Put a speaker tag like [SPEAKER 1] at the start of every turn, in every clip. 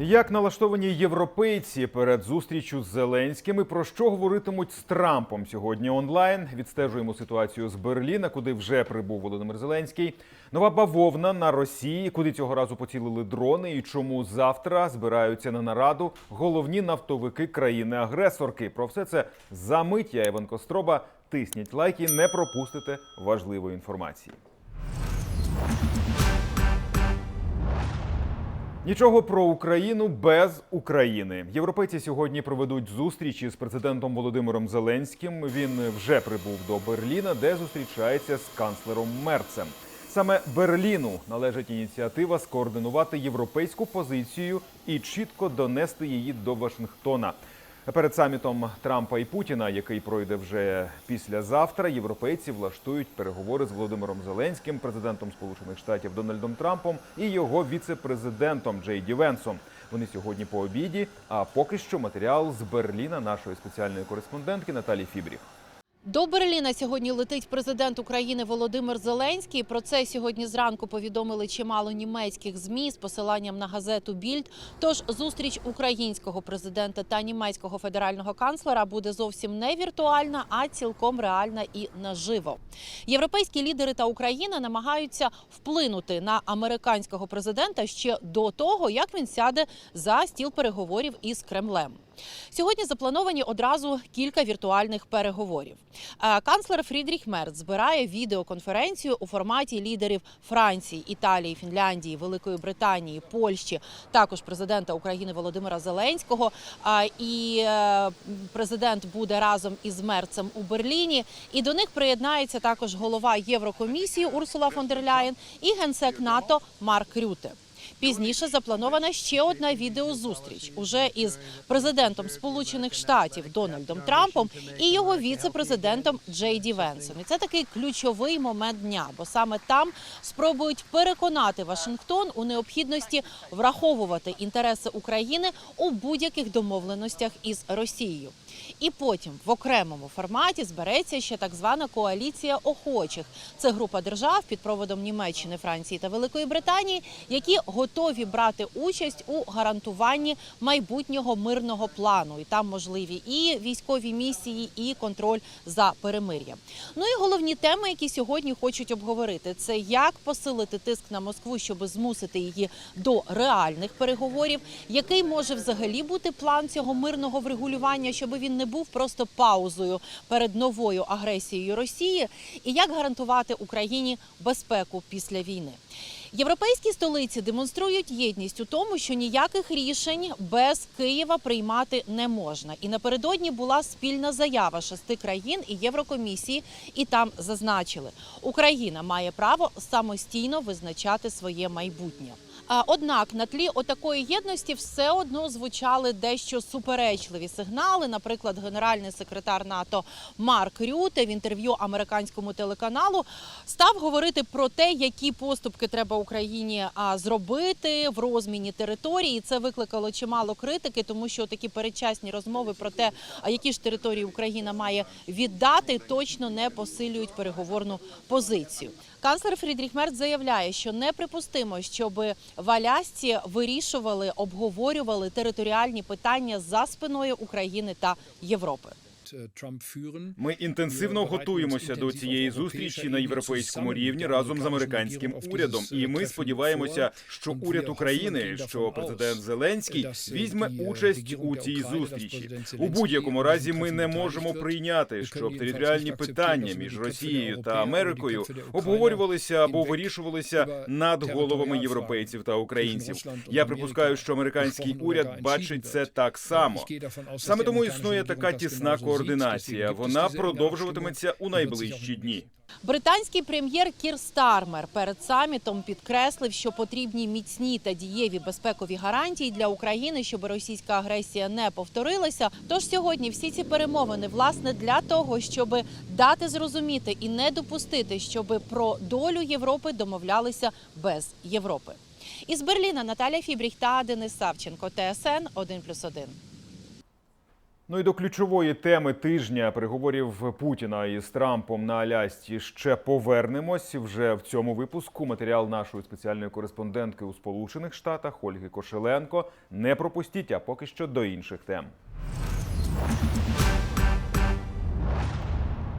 [SPEAKER 1] Як налаштовані європейці перед зустрічю з Зеленським і про що говоритимуть з Трампом сьогодні онлайн? Відстежуємо ситуацію з Берліна, куди вже прибув Володимир Зеленський. Нова бавовна на Росії, куди цього разу поцілили дрони, і чому завтра збираються на нараду головні нафтовики країни-агресорки. Про все це за мить. Я Іван Костроба. Тисніть лайки, не пропустите важливої інформації. Нічого про Україну без України. Європейці сьогодні проведуть зустріч із президентом Володимиром Зеленським. Він вже прибув до Берліна, де зустрічається з канцлером Мерцем. Саме Берліну належить ініціатива скоординувати європейську позицію і чітко донести її до Вашингтона. Перед самітом Трампа і Путіна, який пройде вже післязавтра, європейці влаштують переговори з Володимиром Зеленським, президентом Сполучених Штатів Дональдом Трампом і його віце-президентом Джей Ді Венсом. Вони сьогодні по обіді. А поки що матеріал з Берліна нашої спеціальної кореспондентки Наталі Фібріх.
[SPEAKER 2] До Берліна сьогодні летить президент України Володимир Зеленський. Про це сьогодні зранку повідомили чимало німецьких змі з посиланням на газету Більд. Тож зустріч українського президента та німецького федерального канцлера буде зовсім не віртуальна, а цілком реальна і наживо. Європейські лідери та Україна намагаються вплинути на американського президента ще до того, як він сяде за стіл переговорів із Кремлем. Сьогодні заплановані одразу кілька віртуальних переговорів. Е, Канцлер Фрідріх Мерц збирає відеоконференцію у форматі лідерів Франції, Італії, Фінляндії, Великої Британії, Польщі, також президента України Володимира Зеленського. І е, президент буде разом із Мерцем у Берліні. І до них приєднається також голова Єврокомісії Урсула фон дер Ляєн і генсек НАТО Марк Рюте. Пізніше запланована ще одна відеозустріч уже із президентом Сполучених Штатів Дональдом Трампом і його віце-президентом Джей Ді Венсом. І це такий ключовий момент дня, бо саме там спробують переконати Вашингтон у необхідності враховувати інтереси України у будь-яких домовленостях із Росією. І потім в окремому форматі збереться ще так звана коаліція охочих. Це група держав під проводом Німеччини, Франції та Великої Британії, які готові брати участь у гарантуванні майбутнього мирного плану. І там можливі і військові місії, і контроль за перемир'ям. Ну і головні теми, які сьогодні хочуть обговорити, це як посилити тиск на Москву, щоб змусити її до реальних переговорів, який може взагалі бути план цього мирного врегулювання, щоб він не був просто паузою перед новою агресією Росії, і як гарантувати Україні безпеку після війни. Європейські столиці демонструють єдність у тому, що ніяких рішень без Києва приймати не можна. І напередодні була спільна заява шести країн і Єврокомісії, і там зазначили, Україна має право самостійно визначати своє майбутнє. Однак на тлі отакої єдності все одно звучали дещо суперечливі сигнали. Наприклад, генеральний секретар НАТО Марк Рюте в інтерв'ю американському телеканалу став говорити про те, які поступки треба Україні зробити в розміні території. Це викликало чимало критики, тому що такі передчасні розмови про те, які ж території Україна має віддати, точно не посилюють переговорну позицію. Канцлер Фрідріх Мерц заявляє, що неприпустимо, щоб в Алясці вирішували, обговорювали територіальні питання за спиною України та Європи.
[SPEAKER 1] Ми інтенсивно готуємося до цієї зустрічі на європейському рівні разом з американським урядом. І ми сподіваємося, що уряд України, що президент Зеленський візьме участь у цій зустрічі. У будь-якому разі ми не можемо прийняти, щоб територіальні питання між Росією та Америкою обговорювалися або вирішувалися над головами європейців та українців. Я припускаю, що американський уряд бачить це так само. Саме тому існує така тісна координація. Вона продовжуватиметься у найближчі дні.
[SPEAKER 2] Британський прем'єр Кір Стармер перед самітом підкреслив, що потрібні міцні та дієві безпекові гарантії для України, щоб російська агресія не повторилася. Тож сьогодні всі ці перемовини власне для того, щоб дати зрозуміти і не допустити, щоб про долю Європи домовлялися без Європи. Із Берліна Наталя Фібріх та Денис Савченко, ТСН 1+,1.
[SPEAKER 1] Ну і до ключової теми тижня переговорів Путіна із Трампом на Алясці ще повернемось. Вже в цьому випуску матеріал нашої спеціальної кореспондентки у Сполучених Штатах Ольги Кошеленко. Не пропустіть, а поки що до інших тем.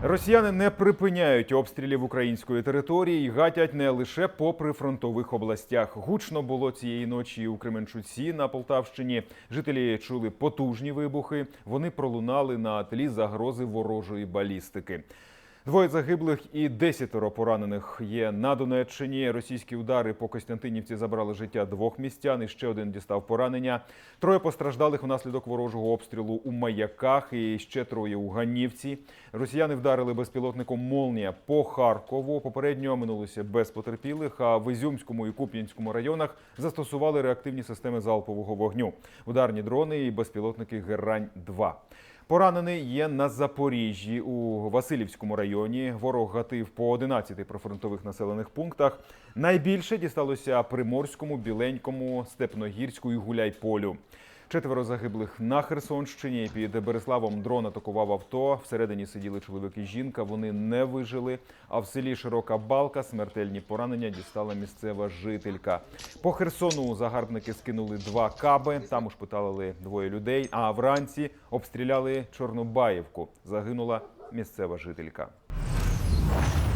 [SPEAKER 1] Росіяни не припиняють обстрілів української території і гатять не лише по прифронтових областях. Гучно було цієї ночі у Кременчуці на Полтавщині. Жителі чули потужні вибухи. Вони пролунали на тлі загрози ворожої балістики. Двоє загиблих і десятеро поранених є на Донеччині. Російські удари по Костянтинівці забрали життя двох містян. І ще один дістав поранення. Троє постраждалих внаслідок ворожого обстрілу у маяках. І ще троє у Ганівці. Росіяни вдарили безпілотником Молнія по Харкову. Попередньо минулося без потерпілих. А в Ізюмському і Куп'янському районах застосували реактивні системи залпового вогню, ударні дрони і безпілотники Герань 2 Поранений є на Запоріжжі у Васильівському районі. Ворог гатив по 11 прифронтових населених пунктах. Найбільше дісталося Приморському, Біленькому, Степногірську і Гуляйполю. Четверо загиблих на Херсонщині. Під Береславом дрон атакував авто. Всередині сиділи чоловік і жінка. Вони не вижили. А в селі Широка Балка смертельні поранення дістала місцева жителька. По Херсону загарбники скинули два каби. Там ушпиталили двоє людей. А вранці обстріляли Чорнобаївку. Загинула місцева жителька.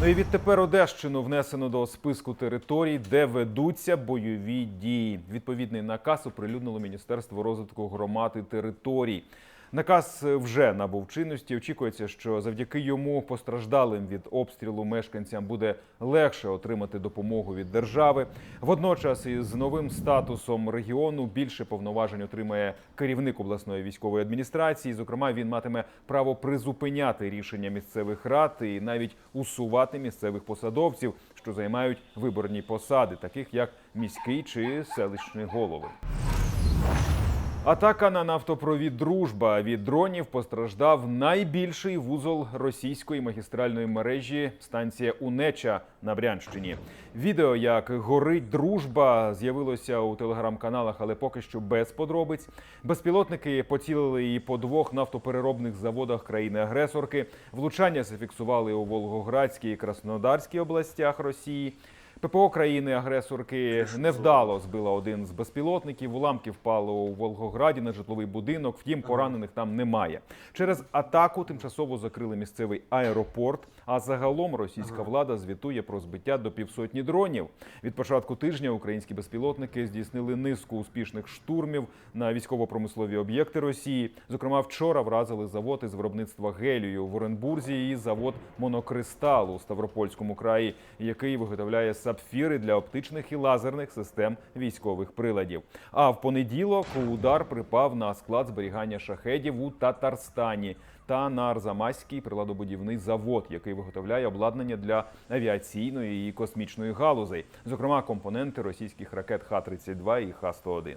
[SPEAKER 1] Ну і відтепер Одещину внесено до списку територій, де ведуться бойові дії. Відповідний наказ оприлюднило Міністерство розвитку громад і територій. Наказ вже набув чинності. Очікується, що завдяки йому постраждалим від обстрілу мешканцям буде легше отримати допомогу від держави. Водночас, із новим статусом регіону більше повноважень отримає керівник обласної військової адміністрації. Зокрема, він матиме право призупиняти рішення місцевих рад і навіть усувати місцевих посадовців, що займають виборні посади, таких як міський чи селищний голови. Атака на нафтопровід Дружба від дронів постраждав найбільший вузол російської магістральної мережі станція Унеча на Брянщині. Відео, як горить дружба, з'явилося у телеграм-каналах, але поки що без подробиць. Безпілотники поцілили і по двох нафтопереробних заводах країни-агресорки. Влучання зафіксували у Волгоградській і Краснодарській областях Росії. ППО країни-агресорки невдало збила один з безпілотників. Уламки впали у Волгограді на житловий будинок. Втім, поранених там немає. Через атаку тимчасово закрили місцевий аеропорт. А загалом російська влада звітує про збиття до півсотні дронів. Від початку тижня українські безпілотники здійснили низку успішних штурмів на військово-промислові об'єкти Росії. Зокрема, вчора вразили завод із виробництва гелію в Оренбурзі і завод монокристалу у Ставропольському краї, який виготовляє сапфіри для оптичних і лазерних систем військових приладів. А в понеділок удар припав на склад зберігання шахедів у Татарстані та на Арзамаський приладобудівний завод, який виготовляє обладнання для авіаційної і космічної галузей, зокрема компоненти російських ракет Х-32 і Х-101.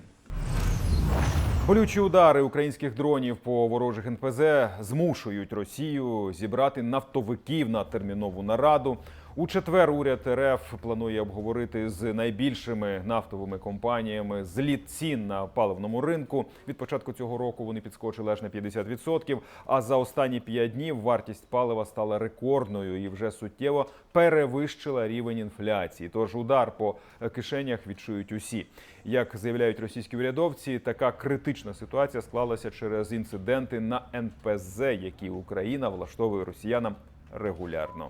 [SPEAKER 1] Болючі удари українських дронів по ворожих НПЗ змушують Росію зібрати нафтовиків на термінову нараду. У четвер уряд РФ планує обговорити з найбільшими нафтовими компаніями зліт цін на паливному ринку. Від початку цього року вони підскочили аж на 50%, А за останні 5 днів вартість палива стала рекордною і вже суттєво перевищила рівень інфляції. Тож удар по кишенях відчують усі. Як заявляють російські урядовці, така критична ситуація склалася через інциденти на НПЗ, які Україна влаштовує росіянам регулярно.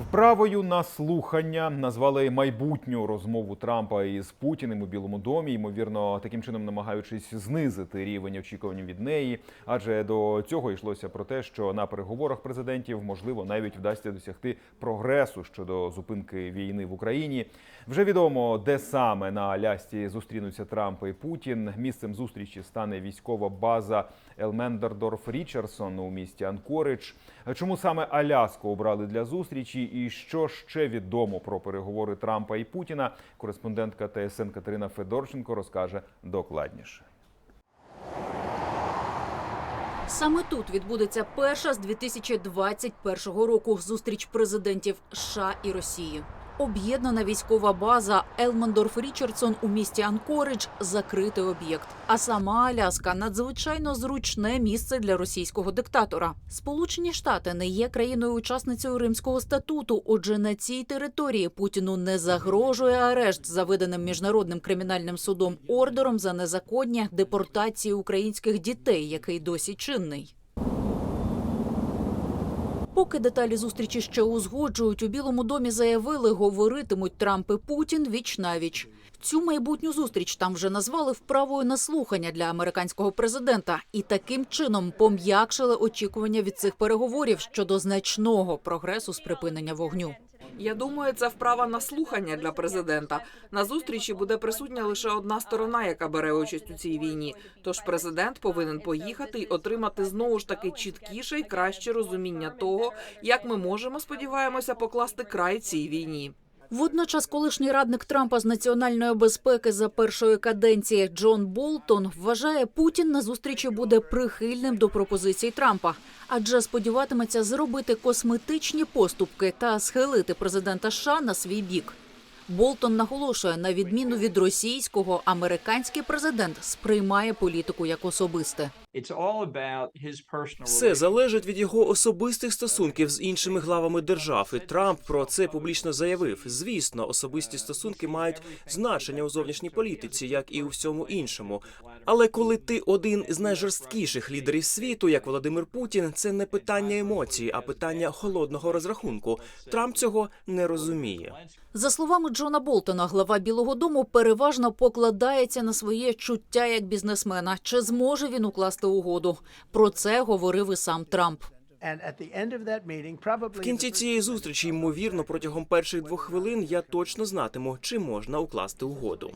[SPEAKER 1] Вправою на слухання назвали майбутню розмову Трампа із Путіним у Білому домі, ймовірно, таким чином намагаючись знизити рівень очікувань від неї. Адже до цього йшлося про те, що на переговорах президентів можливо навіть вдасться досягти прогресу щодо зупинки війни в Україні. Вже відомо, де саме на Алясці зустрінуться Трамп і Путін. Місцем зустрічі стане військова база Елмендердорф Річардсон у місті Анкоридж. Чому саме Аляску обрали для зустрічі, і що ще відомо про переговори Трампа і Путіна? Кореспондентка ТСН Катерина Федорченко розкаже докладніше.
[SPEAKER 3] Саме тут відбудеться перша з 2021 року зустріч президентів США і Росії. Об'єднана військова база Елмендорф Річардсон у місті Анкоридж закритий об'єкт. А сама Аляска надзвичайно зручне місце для російського диктатора. Сполучені Штати не є країною-учасницею Римського статуту. Отже, на цій території Путіну не загрожує арешт за виданим міжнародним кримінальним судом ордером за незаконні депортації українських дітей, який досі чинний. Поки деталі зустрічі ще узгоджують, у Білому домі заявили, говоритимуть Трамп і Путін віч навіч. Цю майбутню зустріч там вже назвали вправою на слухання для американського президента, і таким чином пом'якшили очікування від цих переговорів щодо значного прогресу з припинення вогню.
[SPEAKER 4] Я думаю, це вправа на слухання для президента. На зустрічі буде присутня лише одна сторона, яка бере участь у цій війні. Тож президент повинен поїхати й отримати знову ж таки чіткіше й краще розуміння того, як ми можемо, сподіваємося, покласти край цій війні.
[SPEAKER 3] Водночас, колишній радник Трампа з національної безпеки за першої каденції Джон Болтон вважає, Путін на зустрічі буде прихильним до пропозицій Трампа, адже сподіватиметься зробити косметичні поступки та схилити президента США на свій бік. Болтон наголошує, на відміну від російського, американський президент сприймає політику як особисте.
[SPEAKER 5] Все залежить від його особистих стосунків з іншими главами держав. І Трамп про це публічно заявив. Звісно, особисті стосунки мають значення у зовнішній політиці, як і у всьому іншому. Але коли ти один з найжорсткіших лідерів світу, як Володимир Путін, це не питання емоцій, а питання холодного розрахунку. Трамп цього не розуміє.
[SPEAKER 3] За словами Джона Болтона, глава Білого Дому переважно покладається на своє чуття як бізнесмена. Чи зможе він укласти угоду? Про це говорив і сам Трамп.
[SPEAKER 5] В кінці цієї зустрічі, ймовірно, протягом перших двох хвилин я точно знатиму, чи можна укласти угоду.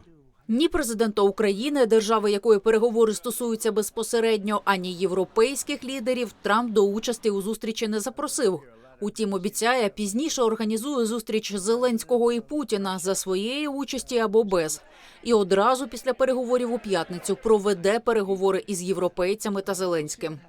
[SPEAKER 3] Ні президента України, держави якої переговори стосуються безпосередньо, ані європейських лідерів Трамп до участі у зустрічі не запросив. Утім, обіцяє, пізніше організує зустріч Зеленського і Путіна за своєї участі або без. І одразу після переговорів у п'ятницю проведе переговори із європейцями та Зеленським.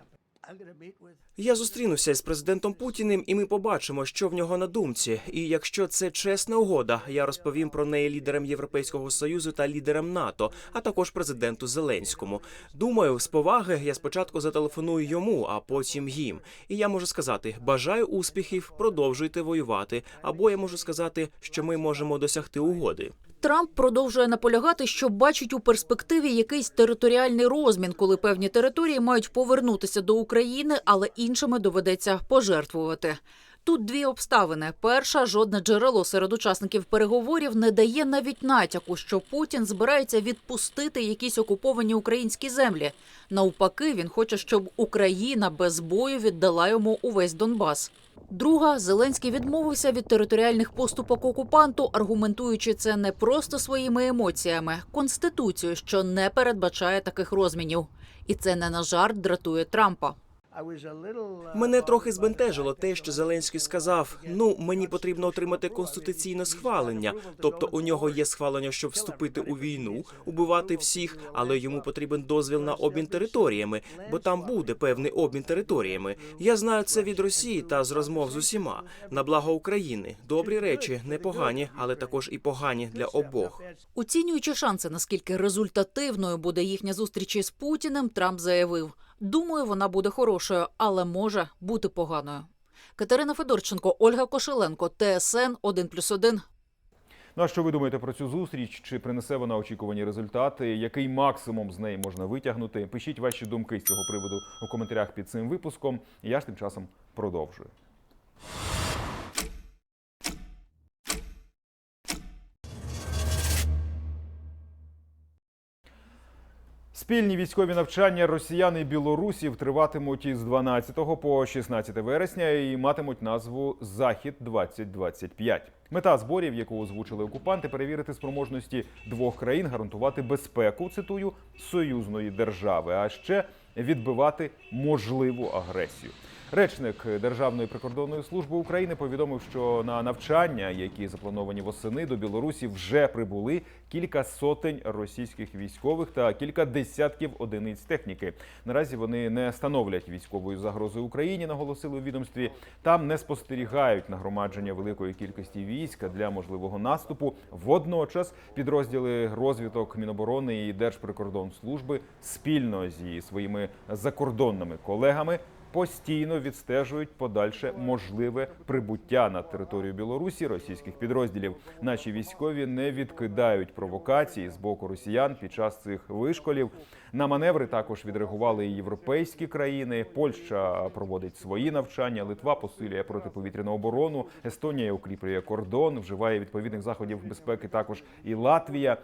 [SPEAKER 5] Я зустрінуся з президентом Путіним, і ми побачимо, що в нього на думці. І якщо це чесна угода, я розповім про неї лідерам Європейського союзу та лідерам НАТО, а також президенту Зеленському. Думаю, з поваги я спочатку зателефоную йому, а потім їм. І я можу сказати: бажаю успіхів, продовжуйте воювати. Або я можу сказати, що ми можемо досягти угоди.
[SPEAKER 3] Трамп продовжує наполягати, що бачить у перспективі якийсь територіальний розмін, коли певні території мають повернутися до України, але іншими доведеться пожертвувати. Тут дві обставини: перша жодне джерело серед учасників переговорів не дає навіть натяку, що Путін збирається відпустити якісь окуповані українські землі. Навпаки, він хоче, щоб Україна без бою віддала йому увесь Донбас. Друга Зеленський відмовився від територіальних поступок окупанту, аргументуючи це не просто своїми емоціями, конституцією, що не передбачає таких розмінів. І це не на жарт дратує Трампа.
[SPEAKER 5] Мене трохи збентежило те, що Зеленський сказав: ну мені потрібно отримати конституційне схвалення. Тобто у нього є схвалення, щоб вступити у війну, убивати всіх, але йому потрібен дозвіл на обмін територіями, бо там буде певний обмін територіями. Я знаю це від Росії та з розмов з усіма на благо України. Добрі речі, непогані, але також і погані для обох.
[SPEAKER 3] Оцінюючи шанси, наскільки результативною буде їхня зустріч із Путіним, Трамп заявив: думаю, вона буде хорошою, але може бути поганою. Катерина Федорченко, Ольга Кошеленко, ТСН 1+,1,
[SPEAKER 1] Ну а що ви думаєте про цю зустріч? Чи принесе вона очікувані результати? Який максимум з неї можна витягнути? Пишіть ваші думки з цього приводу у коментарях під цим випуском. Я ж тим часом продовжую. Спільні військові навчання росіян і білорусів триватимуть із 12 по 16 вересня і матимуть назву Захід 2025 Мета зборів, яку озвучили окупанти, перевірити спроможності двох країн, гарантувати безпеку, цитую, союзної держави, а ще відбивати можливу агресію. Речник Державної прикордонної служби України повідомив, що на навчання, які заплановані восени до Білорусі, вже прибули кілька сотень російських військових та кілька десятків одиниць техніки. Наразі вони не становлять військової загрози Україні, наголосили у відомстві. Там не спостерігають нагромадження великої кількості війська для можливого наступу. Водночас підрозділи розвиток Міноборони і Держприкордонслужби спільно зі своїми закордонними колегами постійно відстежують подальше можливе прибуття на територію Білорусі російських підрозділів. Наші військові не відкидають провокації з боку росіян під час цих вишколів. На маневри також відреагували і європейські країни. Польща проводить свої навчання, Литва посилює протиповітряну оборону, Естонія укріплює кордон, вживає відповідних заходів безпеки. Також і Латвія.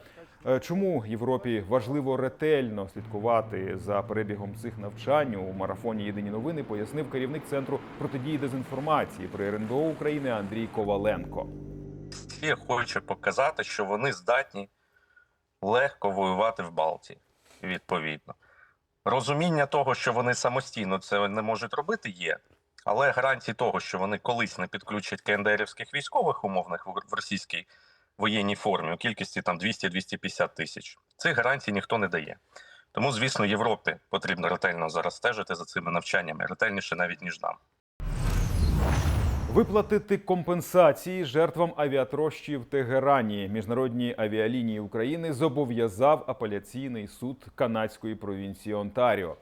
[SPEAKER 1] Е, Чому Європі важливо ретельно слідкувати за перебігом цих навчань у марафоні Єдині новини, пояснив керівник центру протидії дезінформації при РНБО України Андрій Коваленко.
[SPEAKER 6] Росія хоче показати, що вони здатні легко воювати в Балтії, відповідно. Розуміння того, що вони самостійно це не можуть робити, є. Але гарантії того, що вони колись не підключать КНДРівських військових умовних в російській воєнній формі у кількості там 200-250 тисяч, цих гарантій ніхто не дає. Тому, звісно, Європі потрібно ретельно зараз стежити за цими навчаннями, ретельніше навіть ніж нам.
[SPEAKER 1] Виплатити компенсації жертвам авіатрощі в Тегерані. Міжнародні авіалінії України зобов'язав апеляційний суд канадської провінції Онтаріо.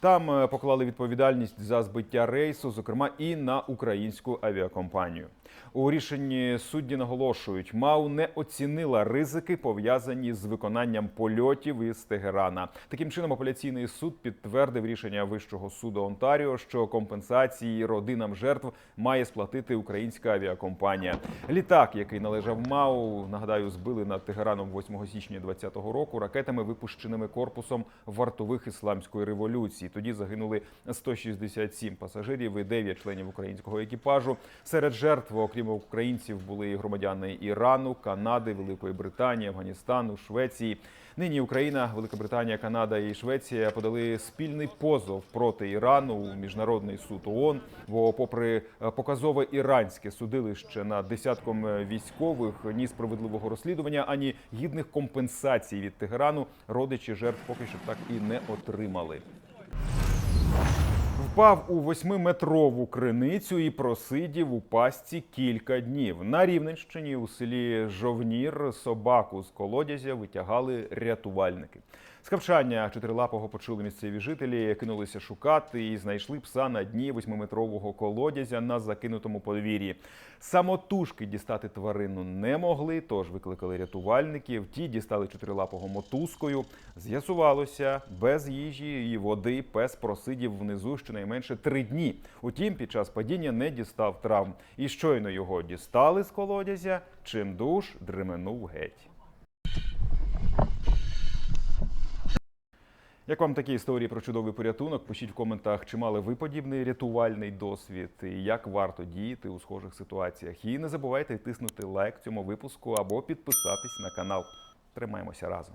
[SPEAKER 1] Там е, поклали відповідальність за збиття рейсу, зокрема і на українську авіакомпанію. У рішенні судді наголошують, МАУ не оцінила ризики, пов'язані з виконанням польотів із Тегерана. Таким чином, апеляційний суд підтвердив рішення Вищого суду Онтаріо, що компенсації родинам жертв має сплатити українська авіакомпанія. Літак, який належав МАУ, нагадаю, збили над Тегераном 8 січня 2020 року ракетами, випущеними корпусом вартових ісламської революції. Тоді загинули 167 пасажирів і 9 членів українського екіпажу. Серед жертв, окрім українців, були і громадяни Ірану, Канади, Великої Британії, Афганістану, Швеції. Нині Україна, Велика Британія, Канада і Швеція подали спільний позов проти Ірану у міжнародний суд ООН. Бо, попри е, показове іранське судилище над десятком е, військових, ні справедливого розслідування, ані гідних компенсацій від Тегерану родичі жертв поки що так і не отримали. Впав у восьмиметрову криницю і просидів у пастці кілька днів. На Рівненщині у селі Жовнір собаку з колодязя витягали рятувальники. Скавчання чотирилапого почули місцеві жителі, кинулися шукати і знайшли пса на дні восьмиметрового колодязя на закинутому подвір'ї. Самотужки дістати тварину не могли, тож викликали рятувальників. Ті дістали чотирилапого мотузкою. З'ясувалося, без їжі і води пес просидів внизу щонайменше три дні. Утім, під час падіння не дістав травм. І щойно його дістали з колодязя, чим душ дременув геть. Як вам такі історії про чудовий порятунок? Пишіть в коментах, чи мали ви подібний рятувальний досвід, і як варто діяти у схожих ситуаціях. І не забувайте тиснути лайк цьому випуску або підписатись на канал. Тримаємося разом.